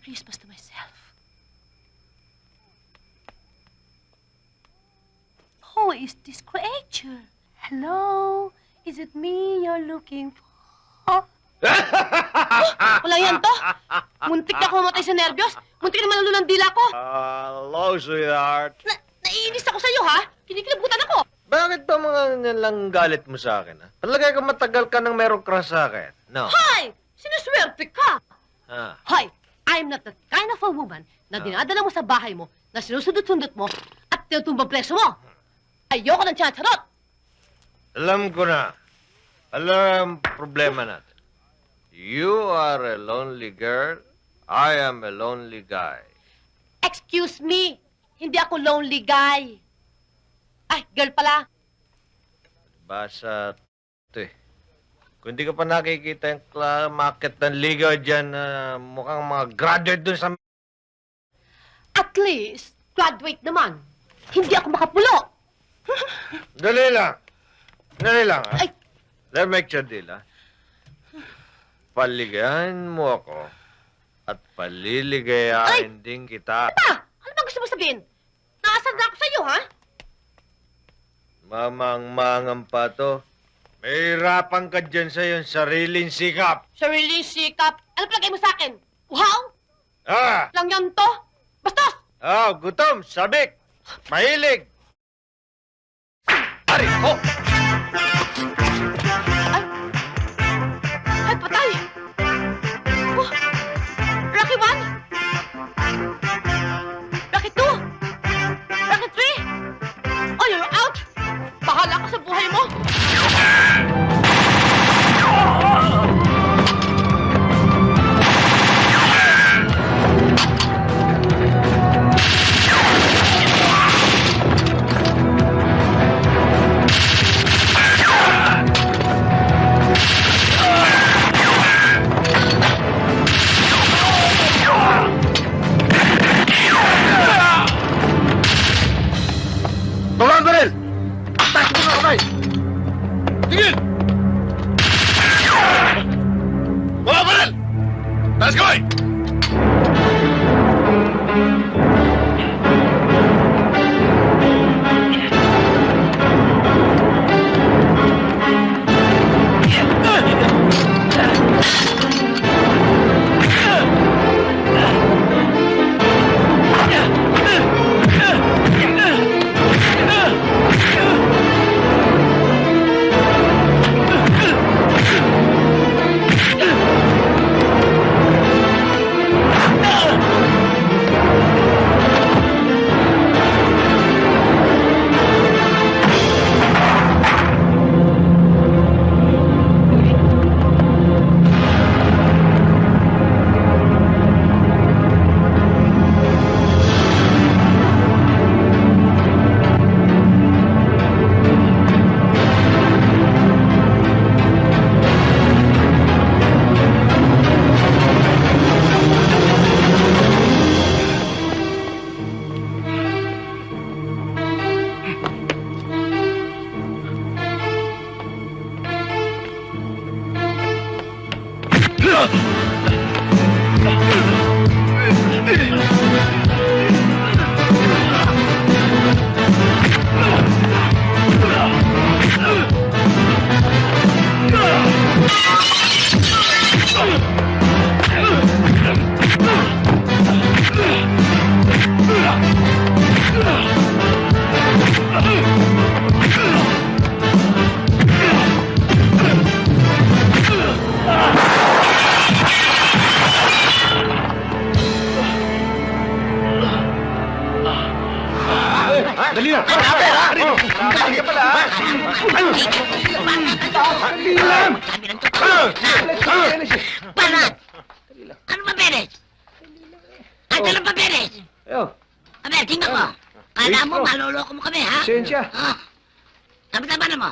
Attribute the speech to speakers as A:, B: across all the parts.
A: Christmas to myself. Who is this creature? Hello? Is it me you're looking for? Wala yan to. Muntik na ako mamatay sa nervyos. Muntik na malulo ng dila ko.
B: Hello, sweetheart.
A: Na naiinis ako sa'yo, ha? Kinikilabutan ako.
B: Bakit ba mga ganyan lang galit mo sa akin, ha? Palagay ka matagal ka nang merong crush sa akin. No.
A: Hoy! Sinuswerte ka!
B: Ha?
A: Hoy! I'm not that kind of a woman na
B: Ah.
A: dinadala mo sa bahay mo, na sinusundot-sundot mo, at tinutumbang preso mo. Ayoko ng tiyatsarot.
B: Alam ko na. Alam ang problema natin. You are a lonely girl. I am a lonely guy.
A: Excuse me, hindi ako lonely guy. Ay, girl pala.
B: Basa ito eh. Kung di ka pa nakikita yung market ng ligaw dyan na mukhang mga graduate dun sa...
A: At least, graduate naman. Hindi ako makapulo.
B: Dali lang. Dali lang, ha?
A: Ay.
B: Let me make your deal, ha? Paligayahan mo ako at paliligayahin din kita.
A: Pa, ano ba gusto mo sabihin? Naasar na ako sa'yo, ha?
B: Mamang-mangang pa to. May hirapan ka dyan sa iyong sariling sikap.
A: Sariling sikap. Ano palagay mo sa akin? Uhaw?
B: Ah!
A: Lang yan to? Bastos!
B: Ah, gutom, sabik, mahilig. Ari, oh!
A: Ay, patay! Oh, Rocky 1! Rocky 2! Rocky 3! Oh, you're out! Bahala ka sa buhay mo!
B: Dali na! Dali ka pala! Dali lang!
C: Banat! Ano ba, Beres? Ano ba, Beres?
D: Ayo,
C: Aber, tingnan mo. Kala mo, maloloko mo kami, ha?
D: pasensya.
C: Ha? Sabi-sabi mo.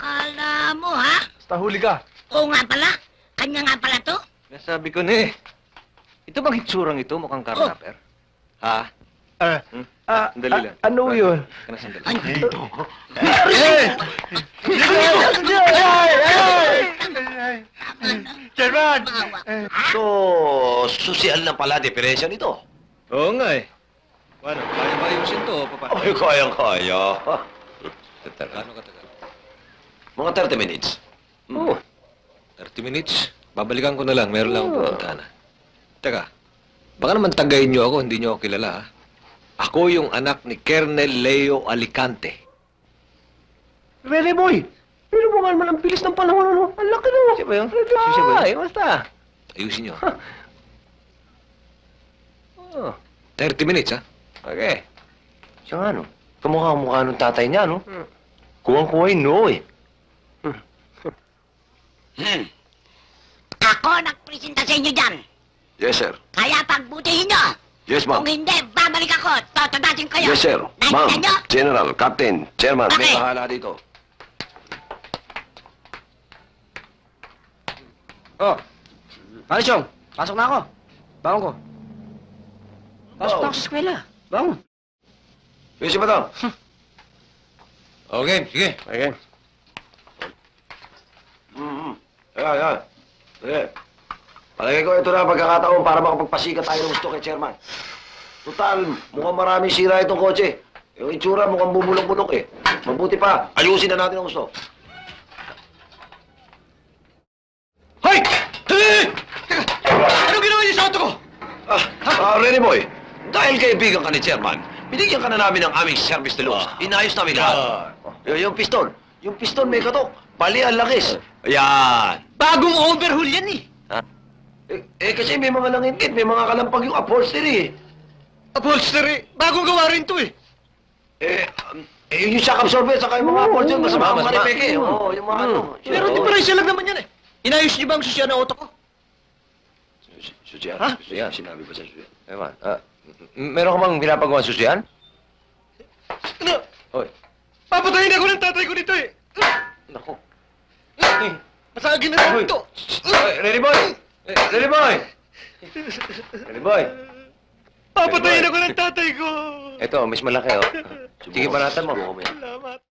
C: Kala mo, ha?
D: Basta huli ka.
C: Oo nga pala. Kanya nga pala to.
D: Nasabi ko na eh. Ito bang hitsurang ito mukhang karnaper? Ha?
B: Ah,
D: Hmm?
E: Ah,
D: Sandali lang.
E: ah, ano yun?
D: Kana sandali.
C: Ay! Maawa ka.
E: So, social na pala diferensya nito.
D: Oo nga eh. Ano, kaya ba ayusin to o paano?
E: Ay, kayang-kaya.
D: Gano'ng katagal?
E: Mga 30 minutes.
D: Oo. 30 minutes. Babalikan ko na lang. Meron lang akong pupuntahan. ah. Teka, baka naman tagayin niyo ako, hindi niyo ako kilala ha. Ako yung anak ni Kernel Leo Alicante.
E: Really, boy? Pero mo man ang bilis ng panahon, ano? Ang laki na.
D: Siya ba yun?
E: Siya ba yun? basta.
D: Ayusin niyo. oh, 30 minutes ha. Okay.
E: Siya nga, no? Kamukha ang mukha ng tatay niya, no? Kuwang-kuway, no, eh.
C: Hmm. Ako nagpresenta sa inyo dyan.
E: Yes, sir.
C: Kaya pagbutihin nyo.
E: Yes,
C: Kung hindi, babalik ako. Totodasin kayo.
E: Yes, sir. Ma'am,
C: Nakita nyo?
E: General, Captain, Chairman, may
C: Okay.
E: bahala dito.
F: Oh. Chong? Pasok na ako. Bangon ko. Pasok na ako sa eskwela. Bangon.
E: Yes, Madam.
D: Okay, sige.
F: Okay.
E: Mm-hmm. Ayan, ayan. Sige. Palagay ko ito na ang pagkakataon para makapagpasikat tayo ng gusto kay Chairman. Total, mukhang maraming sira itong kotse. Yung itsura mukhang bumulong-bulok eh. Mabuti pa, ayusin na natin ang gusto.
D: Hoy! Hey! Ano ginawa niyo sa auto ko?
E: Ah, ah, Rene Boy, dahil kaibigan ka ni Chairman, binigyan ka na namin ng aming service de luz. Inayos namin lahat. Y- yung piston, yung piston may katok, bali ang langis. Ayan.
F: Bagong overhaul yan eh.
E: Eh, eh, kasi may mga nangintit, may mga kalampag yung upholstery.
D: Upholstery. Bagong gawa rin to eh.
E: Eh, um, eh yung shock absorber, saka yung mga upholstery, masama ang mga repeke. Oo, yung mga ano.
D: Pero di pa rin siya lang naman yan eh. Inayos niyo ba ang susya ng auto ko?
E: Susiyan?
D: Ha?
E: Sinabi ba sa susiyan?
D: Ewan, ah, meron ka bang pinapagawa susyan? Ano?
E: Hoy.
D: Papatayin ako ng tatay ko nito eh.
E: Nako.
D: Masagin na
E: Hoy.
D: ito.
E: Ready boy! Ready boy! Ready boy!
D: Papatayin ako ng tatay ko.
E: Ito, mas malaki oh. Sige, banatan mo.
D: Salamat.